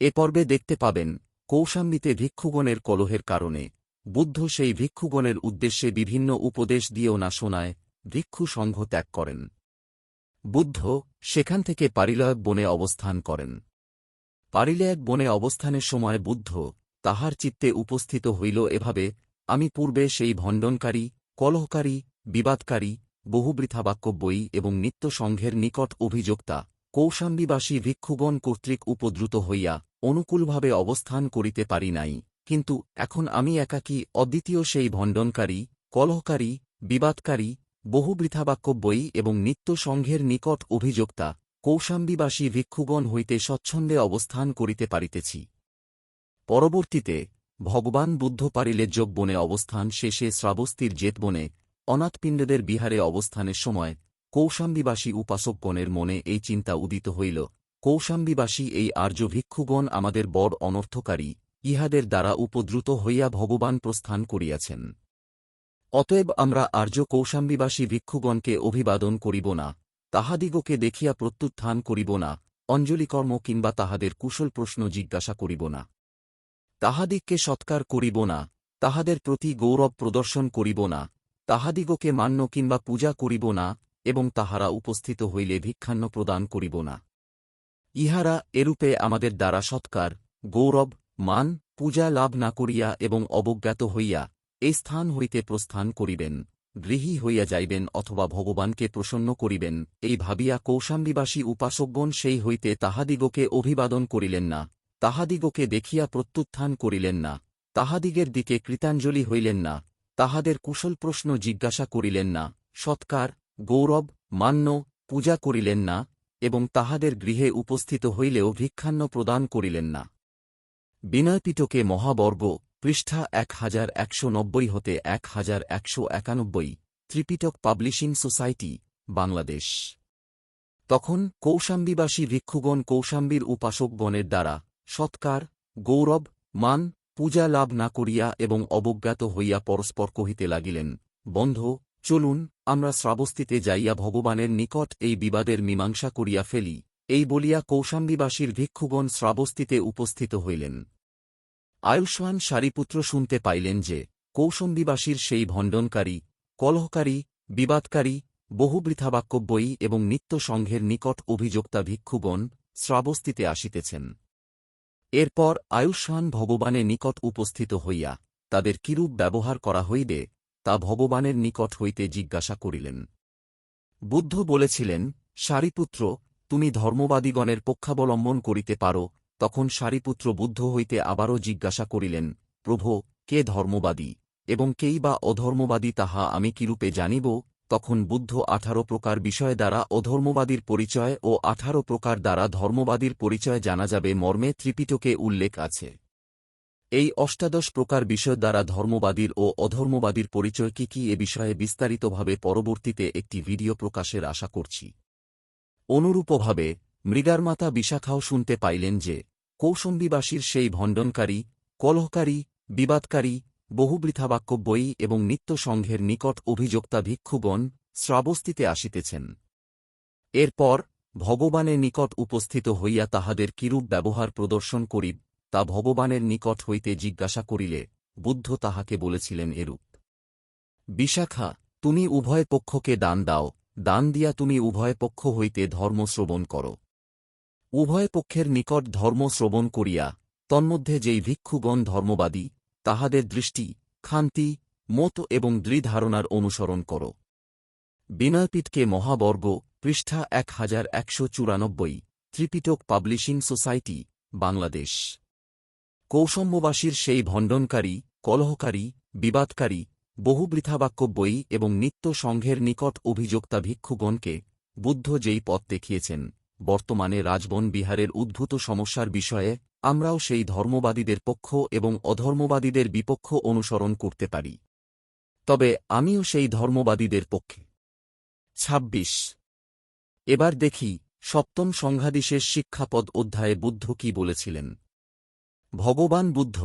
এ পর্বে দেখতে পাবেন কৌশাম্বিতে ভিক্ষুগণের কলহের কারণে। বুদ্ধ সেই ভিক্ষুগণের উদ্দেশ্যে বিভিন্ন উপদেশ দিয়েও না শোনায়, ভিক্ষু সংঘ ত্যাগ করেন। বুদ্ধ সেখান থেকে পারিলয়ক বনে অবস্থান করেন। পারিলয়ক বনে অবস্থানের সময় বুদ্ধ তাহার চিত্তে উপস্থিত হইল এভাবে, আমি পূর্বে সেই ভণ্ডনকারী, কলহকারী, বিবাদকারী, বহুবৃথাবাক্য বই এবং নিত্য সংঘের নিকট অভিযোক্তা কৌশাম্বীবাসী ভিক্ষুগণ কর্তৃক উপদ্রুত হইয়া অনুকূলভাবে অবস্থান করিতে পারি নাই। কিন্তু এখন আমি একাকী অদ্বিতীয় সেই ভণ্ডনকারী, কলহকারী, বিবাদকারী বহু বৃথাবাক্য বই এবং নিত্য সংঘের নিকট অভিযোক্তা, কৌশাম্বীবাসী ভিক্ষুগণ হইতে স্বচ্ছন্দে অবস্থান করিতে পারিতেছি। পরবর্তীতে ভগবান বুদ্ধ পারিলে যোগ বনে অবস্থান, শেষে শ্রাবস্তির জেতবনে অনাথপিণ্ডদের বিহারে অবস্থানের সময় কৌশাম্বীবাসী উপাসকগণের মনে এই চিন্তা উদিত হইল, কৌশাম্বীবাসী এই আর্য ভিক্ষুগণ আমাদের বড় অনর্থকারী, ইহাদের দ্বারা উপদ্রুত হইয়া ভগবান প্রস্থান করিয়াছেন। অতএব আমরা আর্য কৌশাম্বীবাসী ভিক্ষুগণকে অভিবাদন করিব না, তাহাদিগকে দেখিয়া প্রত্যুত্থান করিব না, অঞ্জলিকর্ম কিংবা তাহাদের কুশল প্রশ্ন জিজ্ঞাসা করিব না। তাহাদিগকে সৎকার করিব না, তাহাদের প্রতি গৌরব প্রদর্শন করিব না, তাহাদিগকে মান্য কিংবা পূজা করিব না এবং তাহারা উপস্থিত হইলে ভিক্ষান্ন প্রদান করিব না। ইহারা এরূপে আমাদের দ্বারা সৎকার, গৌরব, মান, পূজা লাভ না করিয়া এবং অবজ্ঞাত হইয়া এই স্থান হইতে প্রস্থান করিবেন, গৃহী হইয়া যাইবেন অথবা ভগবানকে প্রসন্ন করিবেন, এই ভাবিয়া কৌশাম্বীবাসী উপাসকগণ সেই হইতে তাহাদিগকে অভিবাদন করিলেন না, তাহাদিগকে দেখিয়া প্রত্যুত্থান করিলেন না, তাহাদিগের দিকে কৃতাঞ্জলি হইলেন না, তাহাদের কুশল প্রশ্ন জিজ্ঞাসা করিলেন না, সৎকার গৌরব, মান্য, পূজা করিলেন না এবং তাহাদের গৃহে উপস্থিত হইলেও ভিক্ষান্ন প্রদান করিলেন না। বিনয়পিটকে মহাবর্গ, পৃষ্ঠা এক হাজার একশো নব্বই হতে এক হাজার একশো একানব্বই, ত্রিপিটক পাবলিশিং সোসাইটি, বাংলাদেশ। তখন কৌশাম্বীবাসী ভিক্ষুগণ কৌশাম্বীর উপাসকগণের দ্বারা সৎকার, গৌরব, মান, পূজা লাভ না করিয়া এবং অবজ্ঞাত হইয়া পরস্পর কহিতে লাগিলেন, বন্ধ চলুন, আমরা শ্রাবস্তিতে যাইয়া ভগবানের নিকট এই বিবাদের মীমাংসা করিয়া ফেলি। এই বলিয়া কৌশাম্বীবাসীর ভিক্ষুগণ শ্রাবস্তিতে উপস্থিত হইলেন। আয়ুষ্মান সারিপুত্র শুনতে পাইলেন যে, কৌশম্বীবাসীর সেই ভণ্ডনকারী, কলহকারী, বিবাদকারী বহুবৃথাবাক্য বই এবং নিত্য সংঘের নিকট অভিযোক্তা ভিক্ষুগণ শ্রাবস্তিতে আসিতেছেন। এরপর আয়ুষ্মান ভগবানের নিকট উপস্থিত হইয়া তাদের কিরূপ ব্যবহার করা হইবে তা ভগবানের নিকট হইতে জিজ্ঞাসা করিলেন। বুদ্ধ বলেছিলেন, সারিপুত্র, তুমি ধর্মবাদীগণের পক্ষাবলম্বন করিতে পারো। তখন সারিপুত্র বুদ্ধ হইতে আবারও জিজ্ঞাসা করিলেন, প্রভো, কে ধর্মবাদী? এবং কেই বা অধর্মবাদী তাহা আমি কিরূপে জানিব? তখন বুদ্ধ আঠারো প্রকার বিষয় দ্বারা অধর্মবাদীর পরিচয় ও আঠারো প্রকার দ্বারা ধর্মবাদীর পরিচয় জানা যাবে মর্মে ত্রিপিটকে উল্লেখ আছে। এই অষ্টাদশ প্রকার বিষয় দ্বারা ধর্মবাদীর ও অধর্মবাদীর পরিচয় কি কি এ বিষয়ে বিস্তারিতভাবে পরবর্তীতে একটি ভিডিও প্রকাশের আশা করছি। অনুরূপভাবে, মৃগারমাতা বিশাখাও শুনতে পাইলেন যে কৌশম্বীবাসীর সেই ভণ্ডনকারী, কলহকারী, বিবাদকারী বহুবৃথাবাক্য বই এবং নিত্য সংঘের নিকট অভিযোক্তা ভিক্ষুগণ শ্রাবস্তিতে আসিতেছেন। এরপর, ভগবানের নিকট উপস্থিত হইয়া তাহাদের কিরূপ ব্যবহার প্রদর্শন করিব তা ভগবানের নিকট হইতে জিজ্ঞাসা করিলে বুদ্ধ তাহাকে বলেছিলেন এরূপ। বিশাখা, তুমি উভয় পক্ষকে দান দাও, দান দিয়া তুমি উভয় পক্ষ হইতে ধর্ম শ্রবণ কর। উভয় পক্ষের নিকট ধর্ম শ্রবণ করিয়া, তন্মধ্যে যেই ভিক্ষুগণ ধর্মবাদী, তাহাদের দৃষ্টি খান্তি মত এবং দৃঢ়ধারণার অনুসরণ কর। বিনয়পীঠকে মহাবর্গ, পৃষ্ঠা এক হাজার একশো চুরানব্বই, ত্রিপিটক পাবলিশিং সোসাইটি, বাংলাদেশ। কৌশম্যবাসীর সেই ভণ্ডনকারী, কলহকারী, বিবাদকারী বহু বৃথাবাক্য বই এবং নিত্য সংঘের নিকট অভিযোক্তা ভিক্ষুগণকে বুদ্ধ যেই পথ দেখিয়েছেন, বর্তমানে রাজবন বিহারের উদ্ভূত সমস্যার বিষয়ে আমরাও সেই ধর্মবাদীদের পক্ষ এবং অধর্মবাদীদের বিপক্ষ অনুসরণ করতে পারি। তবে আমিও সেই ধর্মবাদীদের পক্ষে। ২৬ এবার দেখি সপ্তম সংঘাদিশের শিক্ষাপদ অধ্যায়ে বুদ্ধ কি বলেছিলেন। ভগবান বুদ্ধ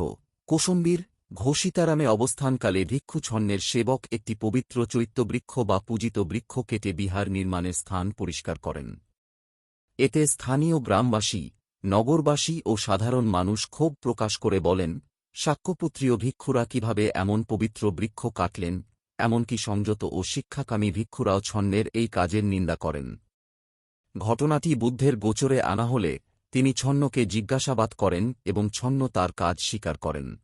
কোশম্বীর ঘোষিতারামে অবস্থানকালে ভিক্ষুছন্নের সেবক একটি পবিত্র চৈত্যবৃক্ষ বা পূজিত বৃক্ষ কেটে বিহার নির্মাণের স্থান পরিষ্কার করেন। এতে স্থানীয় গ্রামবাসী, নগরবাসী ও সাধারণ মানুষ ক্ষোভ প্রকাশ করে বলেন, সাক্ষ্যপুত্রীয় ভিক্ষুরা কীভাবে এমন পবিত্র বৃক্ষ কাটলেন, এমনকি সংযত ও শিক্ষাকামী ভিক্ষুরাও ছন্নের এই কাজের নিন্দা করেন। ঘটনাটি বুদ্ধের গোচরে আনা হলে তিনি ছন্নকে জিজ্ঞাসাবাদ করেন এবং ছন্ন তার কাজ স্বীকার করেন।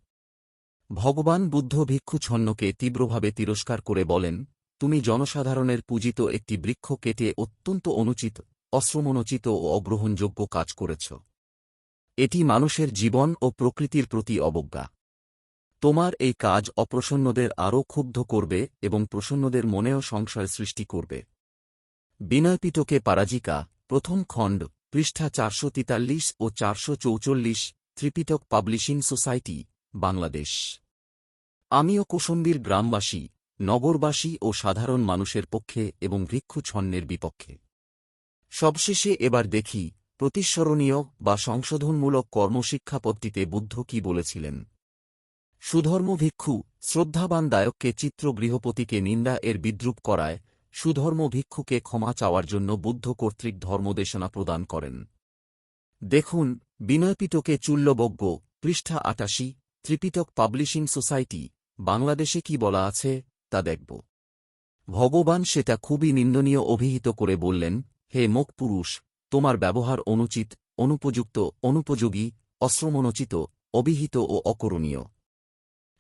ভগবান বুদ্ধ ভিক্ষু ছন্নকে তীব্রভাবে তিরস্কার করে বলেন, তুমি জনসাধারণের পূজিত একটি বৃক্ষ কেটে অত্যন্ত অনুচিত, অশ্রমনোচিত ও অগ্রহণযোগ্য কাজ করেছ। এটি মানুষের জীবন ও প্রকৃতির প্রতি অবজ্ঞা। তোমার এই কাজ অপ্রসন্নদের আরও ক্ষুব্ধ করবে এবং প্রসন্নদের মনেও সংশয় সৃষ্টি করবে। বিনয়পিটকে পারাজিকা, প্রথম খণ্ড পৃষ্ঠা চারশো তিতাল্লিশ ও চারশো চৌচল্লিশ, ত্রিপিটক পাবলিশিং সোসাইটি, বাংলাদেশ। আমিও কোসম্বির গ্রামবাসী, নগরবাসী ও সাধারণ মানুষের পক্ষে এবং ভিক্ষু ছন্নের বিপক্ষে। সবশেষে এবার দেখি, প্রতিস্মরণীয় বা সংশোধনমূলক কর্মশিক্ষাপত্তিতে বুদ্ধ কি বলেছিলেন। সুধর্ম ভিক্ষু শ্রদ্ধাবান দায়ককে চিত্র গৃহপতিকে নিন্দা এর বিদ্রুপ করায় সুধর্ম ভিক্ষুকে ক্ষমা চাওয়ার জন্য বুদ্ধ কর্তৃক ধর্মদেশনা প্রদান করেন। দেখুন বিনয়পিটকে চুল্লবজ্ঞ পৃষ্ঠা আটাশি, ত্রিপিটক পাবলিশিং সোসাইটি, বাংলাদেশে কি বলা আছে, তা দেখব। ভগবান সেটা খুবই নিন্দনীয় অভিহিত করে বললেন, হে মুখ পুরুষ, তোমার ব্যবহার অনুচিত, অনুপযুক্ত, অনুপযোগী, অশ্রমনোচিত অভিহিত ও অকরণীয়।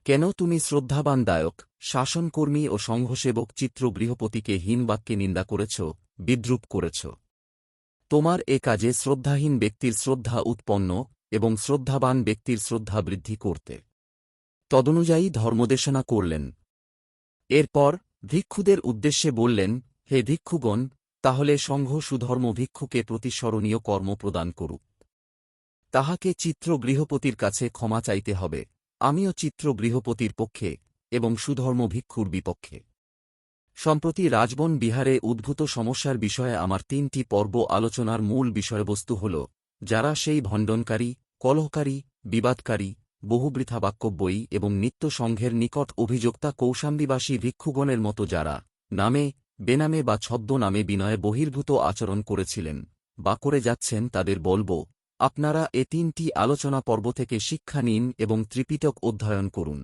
কেন তুমি শ্রদ্ধাবান দায়ক শাসনকর্মী ও সংঘসেবক চিত্র গৃহপতিকে হীনবাক্যে নিন্দা করেছ, বিদ্রুপ করেছ? তোমার এ কাজে শ্রদ্ধাহীন ব্যক্তির শ্রদ্ধা উৎপন্ন এবং শ্রদ্ধাবান ব্যক্তির শ্রদ্ধা বৃদ্ধি করতে। তদনুযায়ী ধর্মদেশনা করলেন। এরপর ভিক্ষুদের উদ্দেশ্যে বললেন, হে ভিক্ষুগণ, তাহলে সংঘ সুধর্ম ভিক্ষুকে প্রতিস্মরণীয় কর্ম প্রদান করুক। তাহাকে চিত্র গৃহপতির কাছে ক্ষমা চাইতে হবে। আমিও চিত্র গৃহপতির পক্ষে এবং সুধর্ম ভিক্ষুর বিপক্ষে। সম্প্রতি রাজবন বিহারে উদ্ভূত সমস্যার বিষয়ে আমার তিনটি পর্ব আলোচনার মূল বিষয়বস্তু হল, যারা সেই ভণ্ডনকারী, কলহকারী, বিবাদকারী, বহুবৃথা বাক্যব্যয়ী এবং নিত্য সংঘের নিকট অভিযোক্তা কৌশাম্বিবাসী ভিক্ষুগণের মতো যারা নামে, বেনামে বা ছদ্ম নামে বিনয়ে বহির্ভূত আচরণ করেছিলেন বা করে যাচ্ছেন তাদের বলব আপনারা এ তিনটি আলোচনা পর্ব থেকে শিক্ষা নিন এবং ত্রিপিটক অধ্যয়ন করুন।